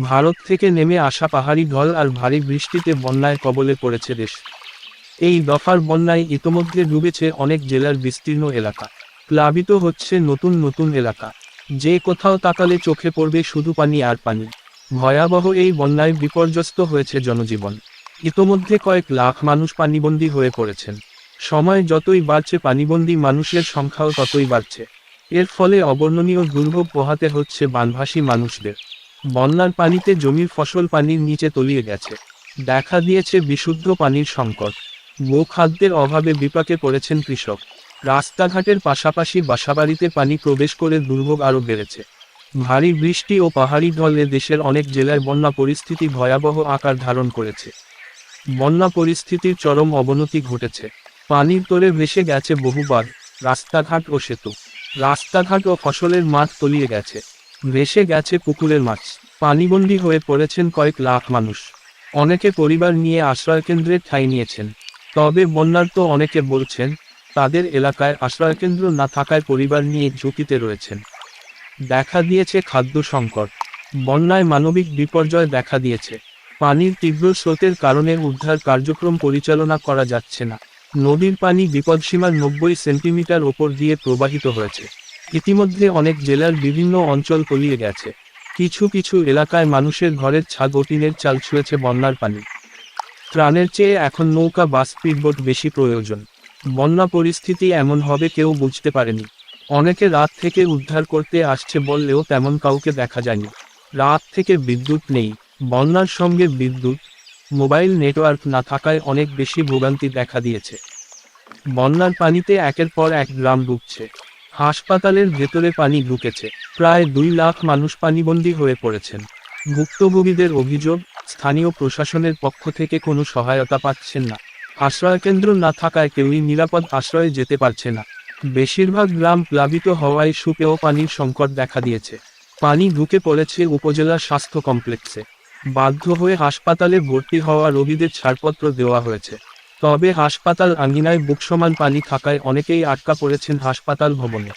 ভারত থেকে নেমে আসা পাহাড়ি ঢল আর ভারী বৃষ্টিতে বন্যায় কবলে পড়েছে দেশ। এই দফার বন্যায় ইতোমধ্যে ডুবেছে অনেক জেলার বিস্তীর্ণ এলাকা। প্লাবিত হচ্ছে নতুন নতুন এলাকা। যে কোথাও তাকালে চোখে পড়বে শুধু পানি আর পানি। ভয়াবহ এই বন্যায় বিপর্যস্ত হয়েছে জনজীবন। ইতোমধ্যে কয়েক লাখ মানুষ পানিবন্দী হয়ে পড়েছেন। সময় যতই বাড়ছে, পানিবন্দী মানুষের সংখ্যাও ততই বাড়ছে। এর ফলে অবর্ণনীয় দুর্ভোগ পোহাতে হচ্ছে বানভাসী মানুষদের। বন্যার পানিতে জমির ফসল পানির নিচে তলিয়ে গেছে। দেখা দিয়েছে বিশুদ্ধ পানির সংকট। গোখাদ্যের অভাবে বিপাকে পড়েছেন কৃষক। রাস্তাঘাটের পাশাপাশি বাসাবাড়িতে পানি প্রবেশ করে দুর্ভোগ আরও বেড়েছে। ভারী বৃষ্টি ও পাহাড়ি ঢলে দেশের অনেক জেলায় বন্যা পরিস্থিতি ভয়াবহ আকার ধারণ করেছে। বন্যা পরিস্থিতির চরম অবনতি ঘটেছে। পানির তোরে ভেসে গেছে বহুবার, রাস্তাঘাট ও সেতু। রাস্তাঘাট ও ফসলের মাঠ তলিয়ে গেছে। ভেসে গেছে পুকুরের মাছ। পানিবন্দী হয়ে পড়েছেন কয়েক লাখ মানুষ। অনেকে পরিবার নিয়ে আশ্রয়কেন্দ্রে ঠাঁই নিয়েছেন। তবে বন্যার তো অনেকে বলছেন, তাদের এলাকায় আশ্রয়কেন্দ্র না থাকায় পরিবার নিয়ে ঝুঁকিতে রয়েছেন। দেখা দিয়েছে খাদ্য সংকট। বন্যায় মানবিক বিপর্যয় দেখা দিয়েছে। পানির তীব্র স্রোতের কারণে উদ্ধার কার্যক্রম পরিচালনা করা যাচ্ছে না। নদীর পানি বিপদসীমার নব্বই সেন্টিমিটার ওপর দিয়ে প্রবাহিত হয়েছে। ইতিমধ্যে অনেক জেলার বিভিন্ন অঞ্চল তলিয়ে গেছে। কিছু কিছু এলাকায় মানুষের ঘরের ছাদ ও টিনের চাল ছুঁয়েছে বন্যার পানি। ত্রাণের চেয়ে এখন নৌকা বা স্পিডবোট বেশি প্রয়োজন। বন্যা পরিস্থিতি এমন হবে কেউ বুঝতে পারেনি। অনেকে রাত থেকে উদ্ধার করতে আসছে বললেও তেমন কাউকে দেখা যায়নি। রাত থেকে বিদ্যুৎ নেই। বন্যার সঙ্গে বিদ্যুৎ, মোবাইল নেটওয়ার্ক না থাকায় অনেক বেশি ভোগান্তি দেখা দিয়েছে। বন্যার পানিতে একের পর এক গ্রাম ডুবছে। হাসপাতালের ভেতরে পানি ঢুকেছে। প্রায় দুই লাখ মানুষ পানিবন্দী হয়ে পড়েছেন। ভুক্তভোগীদের অভিযোগ, স্থানীয় প্রশাসনের পক্ষ থেকে কোনো সহায়তা পাচ্ছেন না। আশ্রয়কেন্দ্র না থাকায় কেউই নিরাপদ আশ্রয়ে যেতে পারছে না। বেশিরভাগ গ্রাম প্লাবিত হওয়ায় সুপেয় পানির সংকট দেখা দিয়েছে। পানি ঢুকে পড়েছে উপজেলা স্বাস্থ্য কমপ্লেক্সে। বাধ্য হয়ে হাসপাতালে ভর্তি হওয়া রোগীদের ছাড়পত্র দেওয়া হয়েছে। তবে হাসপাতাল আঙ্গিনায় বুকসমান পানি থাকায় অনেকেই আটকা পড়েছেন হাসপাতাল ভবনে।